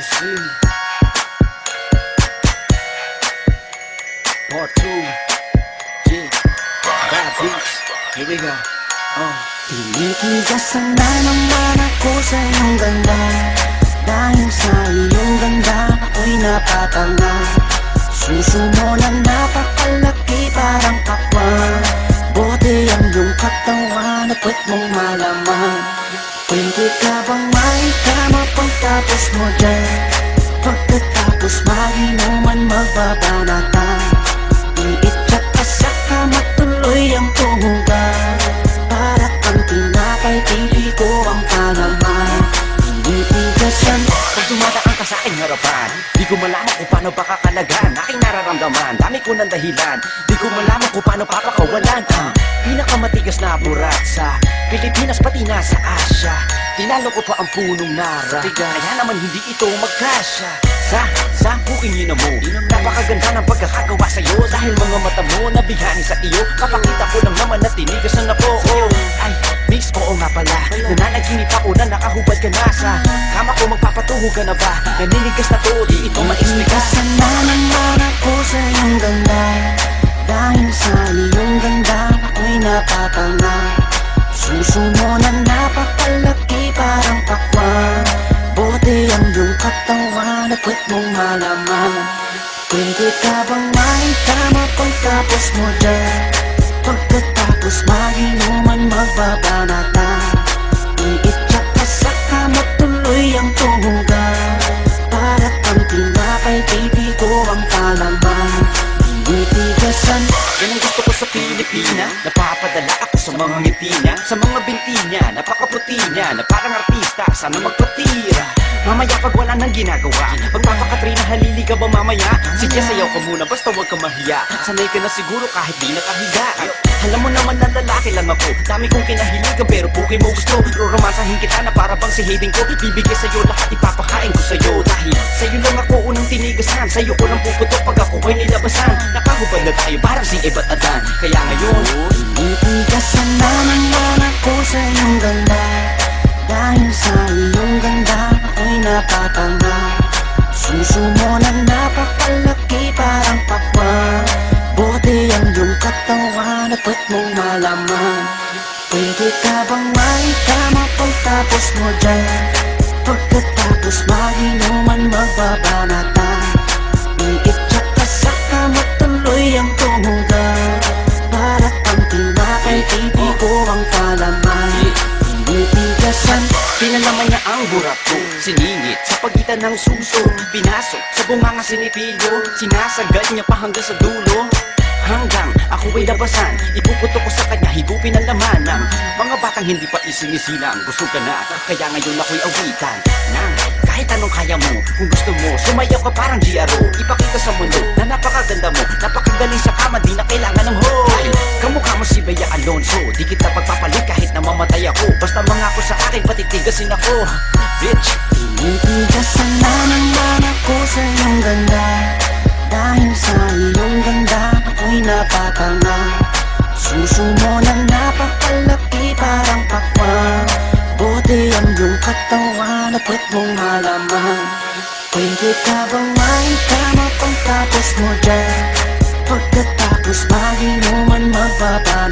Yeah. Part 2 Yeah Bad beats. Here we go. Oh Tinitigasan na naman ako sa iyong ganda. Dahil sa iyong ganda ako'y napatanga Susumo na napakalaki parang pakwan Bote ang iyong katawan at puwet mong malaman harapan. Di ko malaman kung paano ba kakalagan. Aking nararamdaman Dami ko ng dahilan. Di ko malaman kung paano papakawalan ah, Pinakamatigas na burat sa Pilipinas pati na sa Asya. Tinalo ko pa ang punong nara. Kaya naman hindi ito magkasya. Sa, sa buking ina mo. Napakaganda ng pagkakagawa sa'yo. Dahil mga mata mo nabihani sa iyo. Kapakita ko lang naman na tinigasan ako oh, Ay, miss, oo nga pala. Nananaginip ako magpapatuho ka na ba Naninigas na to, di ito maisplikas Tinitigasan na naman ako sa iyong ganda. Dahil sa iyong ganda ako'y napatanga Susumo na napakalaki parang pakwan Bote ang iyong katawan at puwet mong malaman. Pwede ka bang maitama pagtapos mo dyan? Pagkatapos maginuman magbabanatan sa Pilipina Napapadala ako sa mga ngiti niya Sa mga binti niya Napakaputi niya Na parang artista Sana magpatira. Mamaya pag wala nang ginagawa Magpapakatrina halili ka ba mamaya? Sige sayaw ka muna basta wag ka mahiya. Sanay ka na siguro kahit di nakahiga Alam mo naman na lalaki lang ako. Dami kong kinahiligan pero puki mo gusto. Roromansahin kita na para bang si Hayden ko. Bibigay sa'yo lahat ipapakain ko sa'yo. Dahil sa'yo lang ako unang tinigasan. Sa'yo ko lang puputok pag ako ay nilabasan. Nakahubad na tayo parang si Eva at Adan. Kaya ngayon Tinitigasan na naman ako sa iyong ganda Ka bang maitama pagtapos mo dyan. Pagkatapos maginuman magbabanatan Iitsak ka sa kama tuloy ang tumugan Para kang tinapay, baby ko ang palaman Tinitigasan Pinalaman niya ang burak ko Siningit sa pagitan ng suso Pinasok sa bunganga sinipilyo Sinasagad niya pa hanggang sa dulo. Hanggang ako ay labasan Ipuputok ko sa kanya higupin ang laman ng Mga batang hindi pa isinisilang Gusto ka na kaya ngayon ako'y awitan. Nang kahit anong kaya mo Kung gusto mo sumayaw ka parang GRO Ipakita sa mundo na napakaganda mo Napakagaling sa kama di na kailangan ng ho kamukha mo si Bea Alonso Di kita pagpapalit kahit na mamatay ako. Basta mangako sa akin patitigasin ako. Bitch. Tinitigasan na naman ako sa iyong ganda. Dahil sa iyong ganda ako'y napatanga. Susumo na napakalaki katawan at puwet mong malaman. Pwede ka bang maitama pagtapos mo dyan? Pagkatapos maginuman magbabanatan